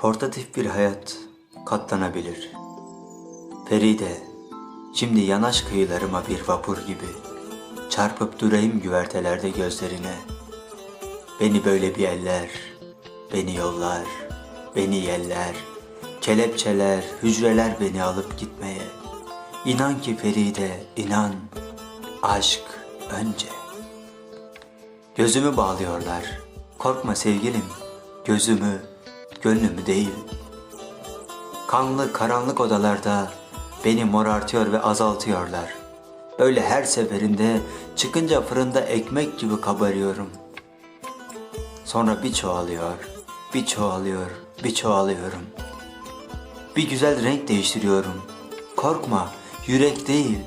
Portatif bir hayat katlanabilir. Feride, şimdi yanaş kıyılarıma bir vapur gibi. Çarpıp durayım güvertelerde gözlerine. Beni böyle bir eller, beni yollar, beni yeller. Kelepçeler, hücreler beni alıp gitmeye. İnan ki Feride, inan. Aşk önce. Gözümü bağlıyorlar. Korkma sevgilim, gözümü, gönlümü değil. Kanlı karanlık odalarda beni morartıyor ve azaltıyorlar. Öyle her seferinde çıkınca fırında ekmek gibi kabarıyorum. Sonra bir çoğalıyor, bir çoğalıyor, bir çoğalıyorum. Bir güzel renk değiştiriyorum. Korkma, yürek değil,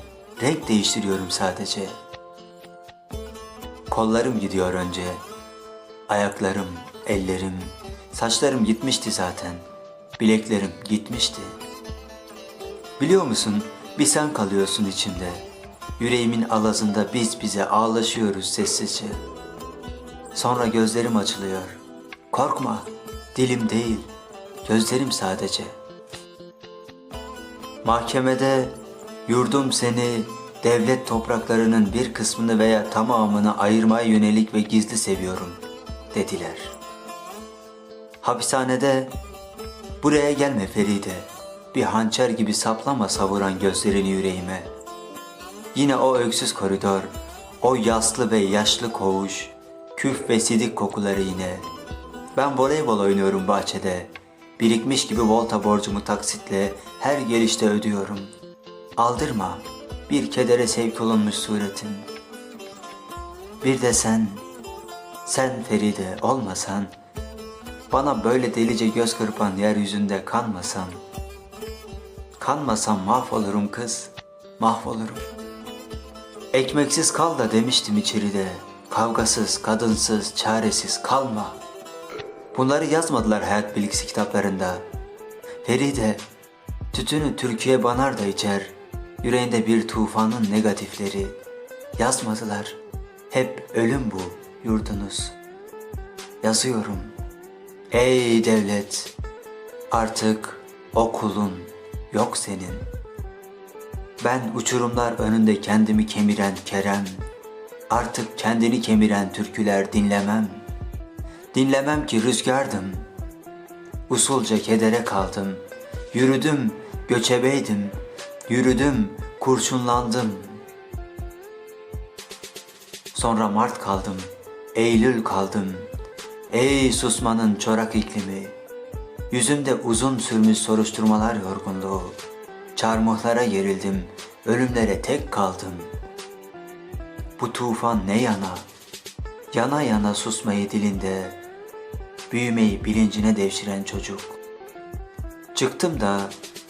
renk değiştiriyorum sadece. Kollarım gidiyor önce. Ayaklarım, ellerim, saçlarım gitmişti zaten. Bileklerim gitmişti. Biliyor musun? Bir sen kalıyorsun içimde. Yüreğimin alazında biz bize ağlaşıyoruz sessizce. Sonra gözlerim açılıyor. Korkma, dilim değil, gözlerim sadece. Mahkemede yurdum seni devlet topraklarının bir kısmını veya tamamını ayırmaya yönelik ve gizli seviyorum dediler. Hapishanede buraya gelme Feride bir hançer gibi saplama savuran gözlerini yüreğime. Yine o öksüz koridor, o yaslı ve yaşlı koğuş, küf ve sidik kokuları yine. Ben voleybol oynuyorum bahçede. Birikmiş gibi volta borcumu taksitle her gelişte ödüyorum. Aldırma, bir kedere sevk olunmuş suretim. Bir de sen, sen Feride olmasan, bana böyle delice göz kırpan yeryüzünde kanmasan, kanmasam mahvolurum kız, mahvolurum. Ekmeksiz kal da demiştim içeride, kavgasız, kadınsız, çaresiz kalma. Bunları yazmadılar hayat bilgisi kitaplarında. Feride, tütünü Türkiye banar da içer, yüreğinde bir tufanın negatifleri. Yazmadılar, hep ölüm bu yurdunuz. Yazıyorum, ey devlet, artık okulun yok senin. Ben uçurumlar önünde kendimi kemiren Kerem, artık kendini kemiren türküler dinlemem. Dinlemem ki rüzgardım, usulca kedere kaldım, yürüdüm, göçebeydim, yürüdüm, kurşunlandım. Sonra Mart kaldım, Eylül kaldım, ey susmanın çorak iklimi, yüzümde uzun sürmüş soruşturmalar yorgunluğu, çarmıhlara gerildim, ölümlere tek kaldım. Bu tufan ne yana, yana yana susmayı dilinde, büyümeyi bilincine devşiren çocuk. Çıktım da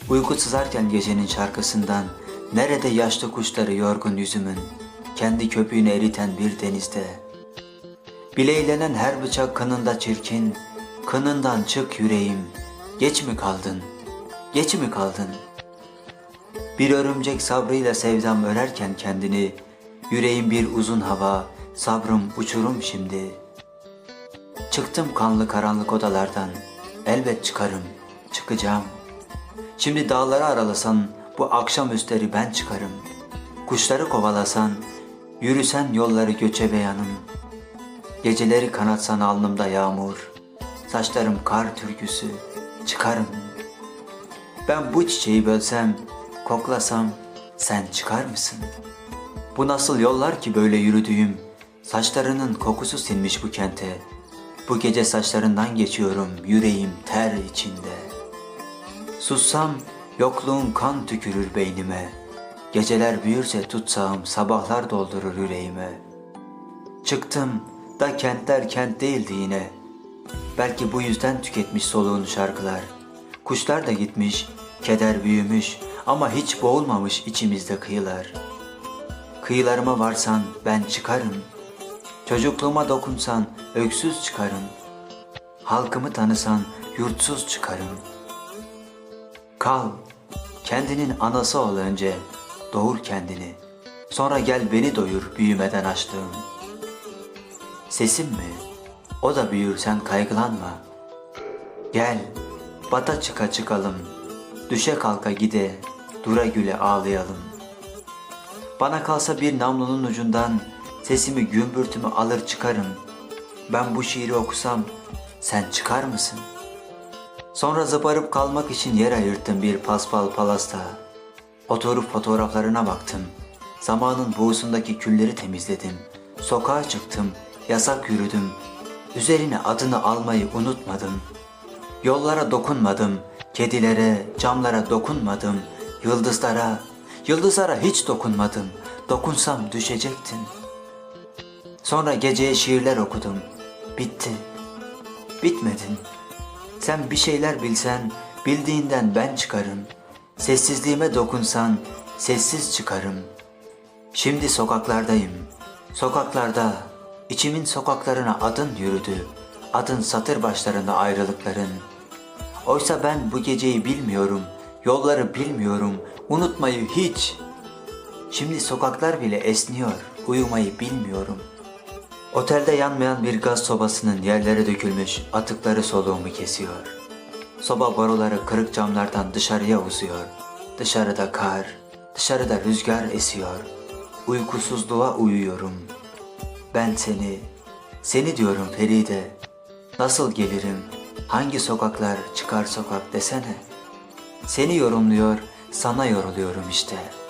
uyku sızarken gecenin şarkısından nerede yaşlı kuşları yorgun yüzümün kendi köpüğünü eriten bir denizde. Bileylenen her bıçak kınında çirkin, kınından çık yüreğim, geç mi kaldın, geç mi kaldın? Bir örümcek sabrıyla sevdam örerken kendini, yüreğim bir uzun hava, sabrım uçurum şimdi. Çıktım kanlı karanlık odalardan, elbet çıkarım, çıkacağım. Şimdi dağları aralasan, bu akşam üstleri ben çıkarım. Kuşları kovalasan, yürüsen yolları göçebe yanım. Geceleri kanatsan alnımda yağmur, saçlarım kar türküsü, çıkarım. Ben bu çiçeği bölsem, koklasam sen çıkar mısın? Bu nasıl yollar ki böyle yürüdüğüm, saçlarının kokusu sinmiş bu kente. Bu gece saçlarından geçiyorum, yüreğim ter içinde. Sussam yokluğun kan tükürür beynime. Geceler büyürse tutsam sabahlar doldurur yüreğime. Çıktım da kentler kent değildi yine. Belki bu yüzden tüketmiş soluğunu şarkılar. Kuşlar da gitmiş, keder büyümüş ama hiç boğulmamış içimizde kıyılar. Kıyılarıma varsan ben çıkarım. Çocukluğuma dokunsan öksüz çıkarım. Halkımı tanısan yurtsuz çıkarım. Kal, kendinin anası ol önce, doğur kendini. Sonra gel beni doyur büyümeden açlığım. Sesim mi? O da büyür sen kaygılanma. Gel, bata çıka çıkalım. Düşe kalka gide, dura güle ağlayalım. Bana kalsa bir namlunun ucundan sesimi gümbürtümü alır çıkarım. Ben bu şiiri okusam sen çıkar mısın? Sonra zıbarıp kalmak için yer ayırttım bir paspal palasta. Oturup fotoğraflarına baktım. Zamanın buğusundaki külleri temizledim. Sokağa çıktım, yasak yürüdüm. Üzerine adını almayı unutmadım. Yollara dokunmadım, kedilere, camlara dokunmadım, yıldızlara, yıldızlara hiç dokunmadım. Dokunsam düşecektin. Sonra geceye şiirler okudum. Bitti. Bitmedin. Sen bir şeyler bilsen, bildiğinden ben çıkarım. Sessizliğime dokunsan, sessiz çıkarım. Şimdi sokaklardayım. Sokaklarda, içimin sokaklarına adın yürüdü. Adın satır başlarında ayrılıkların. Oysa ben bu geceyi bilmiyorum, yolları bilmiyorum, unutmayı hiç. Şimdi sokaklar bile esniyor, uyumayı bilmiyorum. Otelde yanmayan bir gaz sobasının yerlere dökülmüş atıkları soluğumu kesiyor. Soba boruları kırık camlardan dışarıya uzuyor. Dışarıda kar, dışarıda rüzgar esiyor. Uykusuzluğa uyuyorum. Ben seni, seni diyorum Feride. Nasıl gelirim, hangi sokaklar çıkar sokak desene. Seni yorumluyor, sana yoruluyorum işte.''